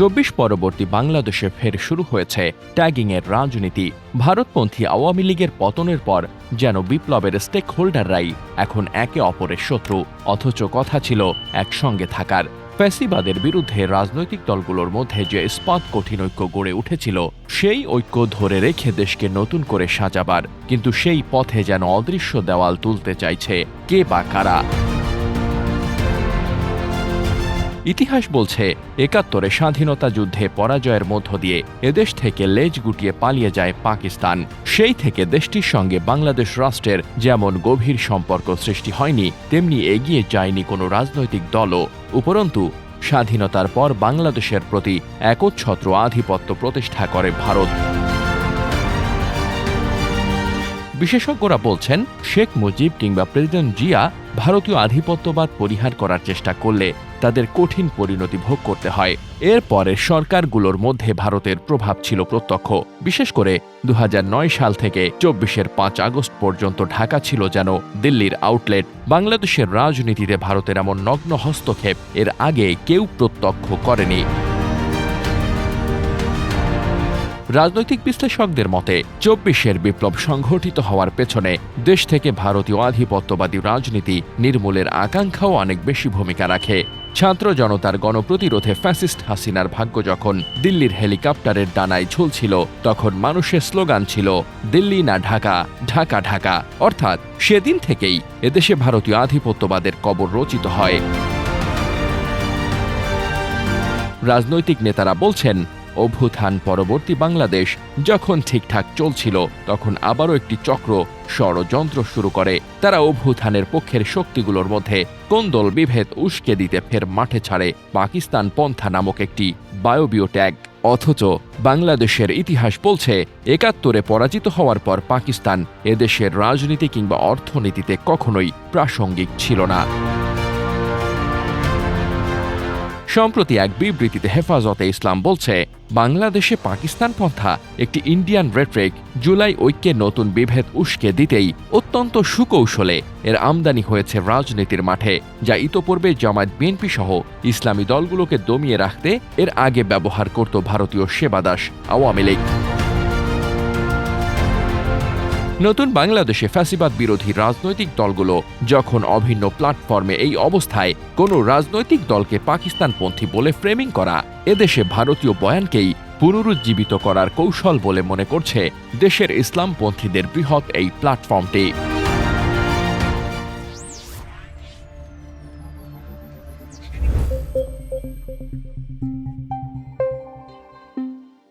চব্বিশ পরবর্তী বাংলাদেশে ফের শুরু হয়েছে ট্যাগিংয়ের রাজনীতি। ভারতপন্থী আওয়ামী লীগের পতনের পর যেন বিপ্লবের স্টেক হোল্ডাররাই এখন একে অপরের শত্রু। অথচ কথা ছিল একসঙ্গে থাকার। ফ্যাসিবাদের বিরুদ্ধে রাজনৈতিক দলগুলোর মধ্যে যে ইস্পাত কঠিন ঐক্য গড়ে উঠেছিল, সেই ঐক্য ধরে রেখে দেশকে নতুন করে সাজাবার। কিন্তু সেই পথে যেন অদৃশ্য দেওয়াল তুলতে চাইছে কে বা কারা? ইতিহাস বলছে, একাত্তরে স্বাধীনতা যুদ্ধে পরাজয়ের মধ্য দিয়ে এদেশ থেকে লেজ গুটিয়ে পালিয়ে যায় পাকিস্তান। সেই থেকে দেশটির সঙ্গে বাংলাদেশ রাষ্ট্রের যেমন গভীর সম্পর্ক সৃষ্টি হয়নি, তেমনি এগিয়ে যায়নি কোনো রাজনৈতিক দলও। উপরন্তু, স্বাধীনতার পর বাংলাদেশের প্রতি একচ্ছত্র আধিপত্য প্রতিষ্ঠা করে ভারত। বিশেষজ্ঞরা বলছেন, শেখ মুজিব কিংবা প্রেসিডেন্ট জিয়া ভারতীয় আধিপত্যবাদ পরিহার করার চেষ্টা করলে তাদের কঠিন পরিণতি ভোগ করতে হয়। এরপরে সরকারগুলোর মধ্যে ভারতের প্রভাব ছিল প্রত্যক্ষ। বিশেষ করে দু হাজার নয় সাল থেকে চব্বিশের পাঁচ আগস্ট পর্যন্ত ঢাকা ছিল যেন দিল্লির আউটলেট। বাংলাদেশের রাজনীতিতে ভারতের এমন নগ্ন হস্তক্ষেপ এর আগে কেউ প্রত্যক্ষ করেনি। রাজনৈতিক বিশ্লেষকদের মতে, চব্বিশের বিপ্লব সংঘটিত হওয়ার পেছনে দেশ থেকে ভারতীয় আধিপত্যবাদী রাজনীতি নির্মূলের আকাঙ্ক্ষাও অনেক বেশি ভূমিকা রাখে। ছাত্র জনতার গণপ্রতিরোধে ফ্যাসিস্ট হাসিনার ভাগ্য যখন দিল্লির হেলিকপ্টারের ডানায় ঝুলছিল, তখন মানুষের স্লোগান ছিল, দিল্লি না ঢাকা ঢাকা ঢাকা। অর্থাৎ সেদিন থেকেই এদেশে ভারতীয় আধিপত্যবাদের কবর রচিত হয়। রাজনৈতিক নেতারা বলছেন অভ্যুত্থান পরবর্তী বাংলাদেশ যখন ঠিকঠাক চলছিল, তখন আবারও একটি চক্র, ষড়যন্ত্র শুরু করে। তারা অভ্যুত্থানের পক্ষের শক্তিগুলোর মধ্যে কোন্দল বিভেদ উস্কে দিতে ফের মাঠে ছাড়ে পাকিস্তান পন্থা নামক একটি বায়বীয় ট্যাগ। অথচ বাংলাদেশের ইতিহাস বলছে, একাত্তরে পরাজিত হওয়ার পর পাকিস্তান এদেশের রাজনীতি কিংবা অর্থনীতিতে কখনোই প্রাসঙ্গিক ছিল না। সম্প্রতি এক বিবৃতিতে হেফাজতে ইসলাম বলছে, বাংলাদেশে পাকিস্তান পন্থা একটি ইন্ডিয়ান রেট্রিক জুলাই ঐক্যে নতুন বিভেদ উস্কে দিতেই অত্যন্ত সুকৌশলে এর আমদানি হয়েছে রাজনীতির মাঠে, যা ইতোপূর্বে জামায়াত বিএনপি সহ ইসলামী দলগুলোকে দমিয়ে রাখতে এর আগে ব্যবহার করত ভারতীয় সেবাদাস আওয়ামী লীগ। নতুন বাংলাদেশে ফ্যাসিবাদ বিরোধী রাজনৈতিক দলগুলো যখন অভিন্ন প্ল্যাটফর্মে এই অবস্থায় কোনো রাজনৈতিক দলকে পাকিস্তানপন্থী বলে ফ্রেমিং করা এদেশে ভারতীয় বয়ানকেই পুনরুজ্জীবিত করার কৌশল বলে মনে করছে দেশের ইসলামপন্থীদের বৃহৎ এই প্ল্যাটফর্মটি।